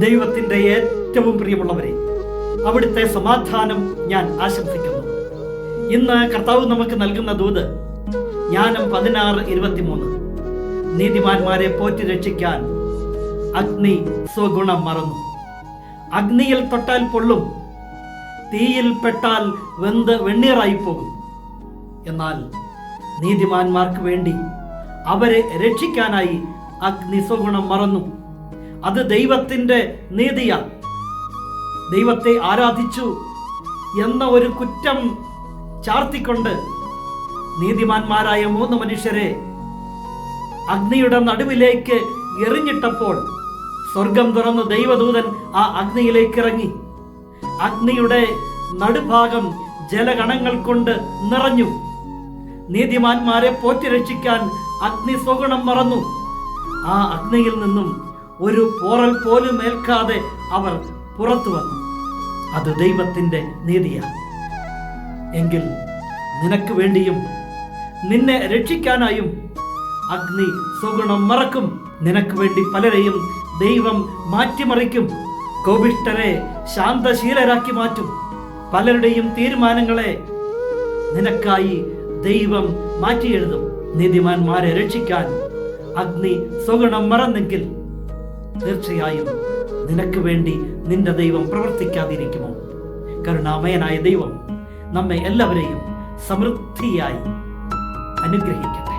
ദൈവത്തിന്റെ ഏറ്റവും പ്രിയമുള്ളവരെ അവിടുത്തെ സമാധാനം ഞാൻ ആശംസിക്കുന്നു. ഇന്ന് കർത്താവ് നമുക്ക് നൽകുന്ന ദൂത് ജ്ഞാനം പതിനാറ് ഇരുപത്തിമൂന്ന്. നീതിമാന്മാരെ പോറ്റി രക്ഷിക്കാൻ അഗ്നി സ്വഗുണം മറന്നു. അഗ്നിയിൽ തൊട്ടാൽ പൊള്ളും തീയിൽ പെട്ടാൽ വെന്ത് വെണ്ണീറായി പോകും എന്നാൽ നീതിമാന്മാർക്ക് വേണ്ടി അവരെ രക്ഷിക്കാനായി അഗ്നി സ്വഗുണം മറന്നു. അത് ദൈവത്തിന്റെ നീതിയാണ്. ദൈവത്തെ ആരാധിച്ചു എന്ന ഒരു കുറ്റം ചാർത്തിക്കൊണ്ട് നീതിമാന്മാരായ മൂന്ന് മനുഷ്യരെ അഗ്നിയുടെ നടുവിലേക്ക് എറിഞ്ഞിട്ടപ്പോൾ സ്വർഗം തുറന്ന് ദൈവദൂതൻ ആ അഗ്നിയിലേക്ക് ഇറങ്ങി അഗ്നിയുടെ നടുഭാഗം ജലഗണങ്ങൾ കൊണ്ട് നിറഞ്ഞു. നീതിമാന്മാരെ പോറ്റി രക്ഷിക്കാൻ അഗ്നി സ്വഗുണം മറന്നു. ആ അഗ്നിയിൽ നിന്നും ഒരു പോറൽ പോലും ഏൽക്കാതെ അവർ പുറത്തു വന്നു. അത് ദൈവത്തിന്റെ നീതിയാണ്. എങ്കിൽ നിനക്ക് വേണ്ടിയും നിന്നെ രക്ഷിക്കാനായും അഗ്നി സുഗുണം മറക്കും. നിനക്ക് വേണ്ടി പലരെയും ദൈവം മാറ്റിമറിക്കും. കോപിഷ്ടരെ ശാന്തശീലരാക്കി മാറ്റും. പലരുടെയും തീരുമാനങ്ങളെ നിനക്കായി ദൈവം മാറ്റിയെഴുതും. നീതിമാന്മാരെ രക്ഷിക്കാൻ അഗ്നി സുഗുണം മറന്നെങ്കിൽ തീർച്ചയായും നിനക്ക് വേണ്ടി നിന്റെ ദൈവം പ്രവർത്തിക്കാതിരിക്കുമോ? കരുണാമയനായ ദൈവം നമ്മെ എല്ലാവരെയും സമൃദ്ധിയായി അനുഗ്രഹിക്കും